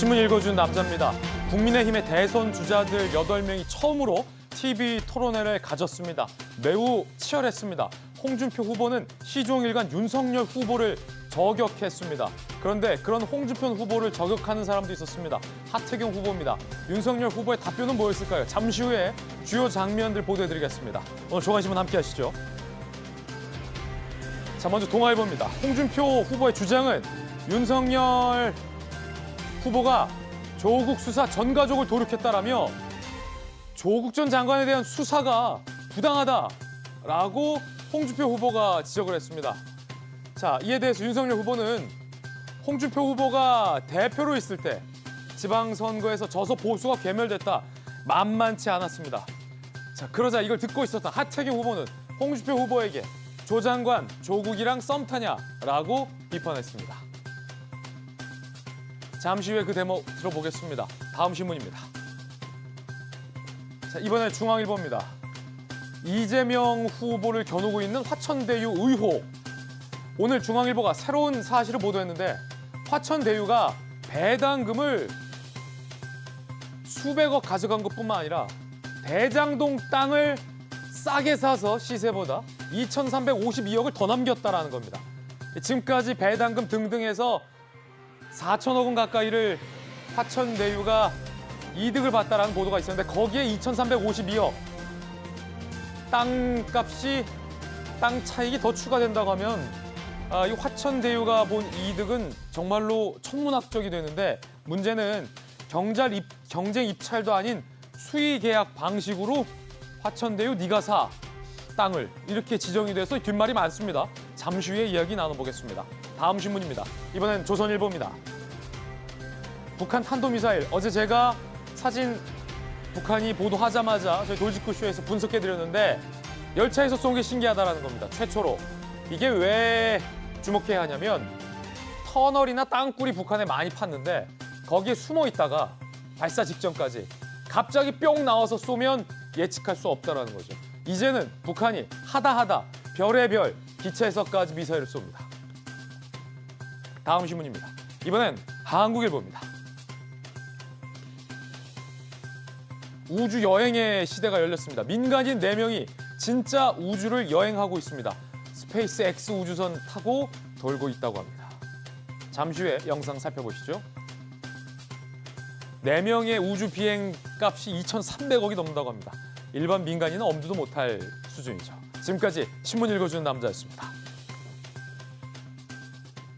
신문 읽어준 남자입니다. 국민의힘의 대선 주자들 8명이 처음으로 TV 토론회를 가졌습니다. 매우 치열했습니다. 홍준표 후보는 시종일관 윤석열 후보를 저격했습니다. 그런데 그런 홍준표 후보를 저격하는 사람도 있었습니다. 하태경 후보입니다. 윤석열 후보의 답변은 뭐였을까요? 잠시 후에 주요 장면들 보도해드리겠습니다. 오늘 조간신문 함께 하시죠. 자, 먼저 동아일보입니다. 홍준표 후보의 주장은 윤석열 후보가 조국 수사 전 가족을 도륙했다라며 조국 전 장관에 대한 수사가 부당하다라고 홍준표 후보가 지적을 했습니다. 자, 이에 대해서 윤석열 후보는 홍준표 후보가 대표로 있을 때 지방선거에서 져서 보수가 괴멸됐다. 만만치 않았습니다. 자, 그러자 이걸 듣고 있었던 하태경 후보는 홍준표 후보에게 조 장관 조국이랑 썸 타냐라고 비판했습니다. 잠시 후에 그 대목 들어보겠습니다. 다음 신문입니다. 자, 이번에 중앙일보입니다. 이재명 후보를 겨누고 있는 화천대유 의혹. 오늘 중앙일보가 새로운 사실을 보도했는데 화천대유가 배당금을 수백억 가져간 것뿐만 아니라 대장동 땅을 싸게 사서 시세보다 2,352억을 더 남겼다라는 겁니다. 지금까지 배당금 등등 해서 4천억 원 가까이를 화천대유가 이득을 봤다라는 보도가 있었는데 거기에 2,352억 땅값이 땅 차익이 더 추가된다고 하면 아, 이 화천대유가 본 이득은 정말로 천문학적이 되는데 문제는 경잘 입, 경쟁 입찰도 아닌 수의 계약 방식으로 화천대유 네가 사 땅을 이렇게 지정이 돼서 뒷말이 많습니다. 잠시 후에 이야기 나눠보겠습니다. 다음 신문입니다. 이번엔 조선일보입니다. 북한 탄도미사일 어제 제가 사진 북한이 보도하자마자 저희 돌직구 쇼에서 분석해드렸는데 열차에서 쏜 게 신기하다라는 겁니다. 최초로 이게 왜 주목해야 하냐면 터널이나 땅굴이 북한에 많이 팠는데 거기에 숨어 있다가 발사 직전까지 갑자기 뿅 나와서 쏘면 예측할 수 없다라는 거죠. 이제는 북한이 하다 하다 별의 별 기체에서까지 미사일을 쏩니다. 다음 신문입니다. 이번엔 한국일보입니다. 우주 여행의 시대가 열렸습니다. 민간인 네명이 진짜 우주를 여행하고 있습니다. 스페이스 X 우주선 타고 돌고 있다고 합니다. 잠시 후에 영상 살펴보시죠. 네명의 우주 비행 값이 2,300억이 넘는다고 합니다. 일반 민간인은 엄두도 못할 수준이죠. 지금까지 신문 읽어주는 남자였습니다.